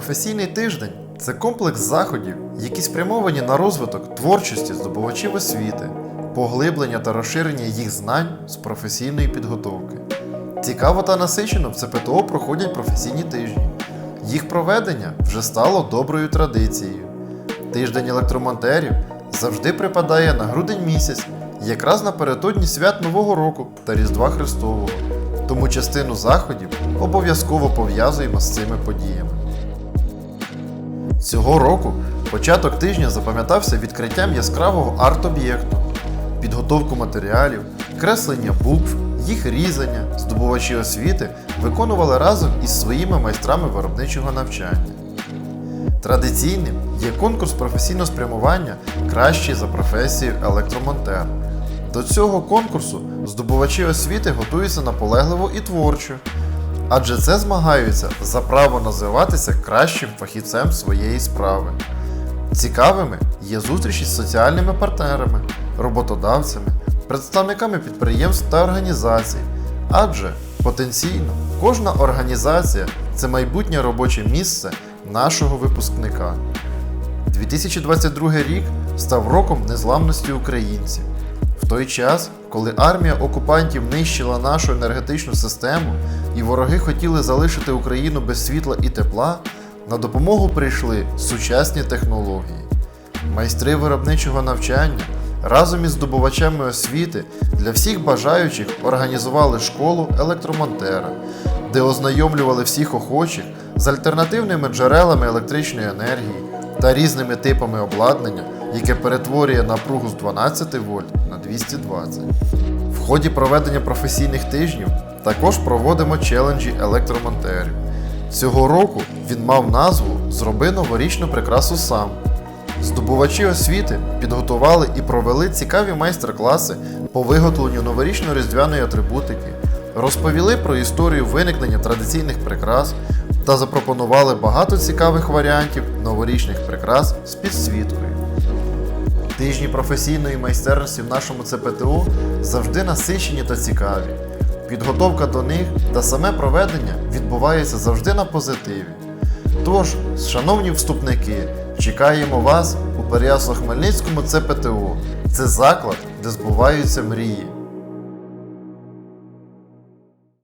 Професійний тиждень це комплекс заходів, які спрямовані на розвиток творчості здобувачів освіти, поглиблення та розширення їх знань з професійної підготовки. Цікаво та насичено в ЦПТО проходять професійні тижні. Їх проведення вже стало доброю традицією. Тиждень електромонтерів завжди припадає на грудень місяць, якраз напередодні свят Нового року та Різдва Христового. Тому частину заходів обов'язково пов'язуємо з цими подіями. Цього року початок тижня запам'ятався відкриттям яскравого арт-об'єкту, підготовку матеріалів, креслення букв, їх різання, здобувачі освіти виконували разом із своїми майстрами виробничого навчання. Традиційним є конкурс професійного спрямування Кращий за професією електромонтер. До цього конкурсу здобувачі освіти готуються наполегливо і творчо, адже це змагаються за право називатися кращим фахівцем своєї справи. Цікавими є зустрічі з соціальними партнерами, роботодавцями, представниками підприємств та організацій, адже потенційно кожна організація це майбутнє робоче місце нашого випускника. 2022 рік став роком незламності українців. Той час, коли армія окупантів нищила нашу енергетичну систему і вороги хотіли залишити Україну без світла і тепла, на допомогу прийшли сучасні технології. Майстри виробничого навчання разом із здобувачами освіти для всіх бажаючих організували школу електромонтера, де ознайомлювали всіх охочих з альтернативними джерелами електричної енергії та різними типами обладнання, яке перетворює напругу з 12 вольт на 220. В ході проведення професійних тижнів також проводимо челенджі електромонтерів. Цього року він мав назву Зроби новорічну прикрасу сам. Здобувачі освіти підготували і провели цікаві майстер-класи по виготовленню новорічно-різдвяної атрибутики, розповіли про історію виникнення традиційних прикрас та запропонували багато цікавих варіантів новорічних прикрас з підсвіткою. Тижні професійної майстерності в нашому ЦПТУ завжди насичені та цікаві. Підготовка до них та саме проведення відбувається завжди на позитиві. Тож, шановні вступники, чекаємо вас у Переяслав-Хмельницькому ЦПТУ. Це заклад, де збуваються мрії.